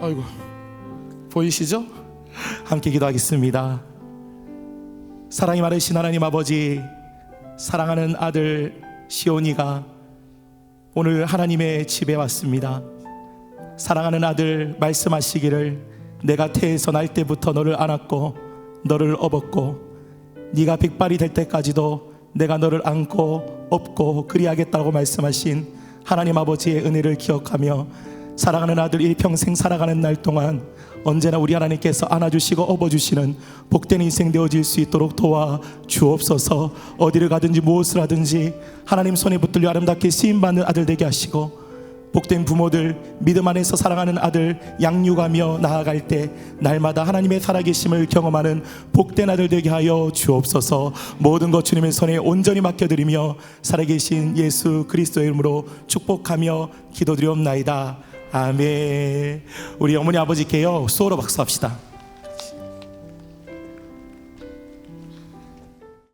아이고 보이시죠? 함께 기도하겠습니다. 사랑이 많으신 하나님 아버지, 사랑하는 아들 시온이가 오늘 하나님의 집에 왔습니다. 사랑하는 아들 말씀하시기를 내가 태에서 날 때부터 너를 안았고 너를 업었고 네가 백발이 될 때까지도 내가 너를 안고 업고 그리하겠다고 말씀하신 하나님 아버지의 은혜를 기억하며 사랑하는 아들 일평생 살아가는 날 동안 언제나 우리 하나님께서 안아주시고 업어주시는 복된 인생 되어질 수 있도록 도와 주옵소서. 어디를 가든지 무엇을 하든지 하나님 손에 붙들려 아름답게 쓰임받는 아들 되게 하시고 복된 부모들 믿음 안에서 사랑하는 아들 양육하며 나아갈 때 날마다 하나님의 살아계심을 경험하는 복된 아들 되게 하여 주옵소서. 모든 것 주님의 손에 온전히 맡겨드리며 살아계신 예수 그리스도의 이름으로 축복하며 기도드리옵나이다. 아멘. 우리 어머니 아버지께요 수호로 박수합시다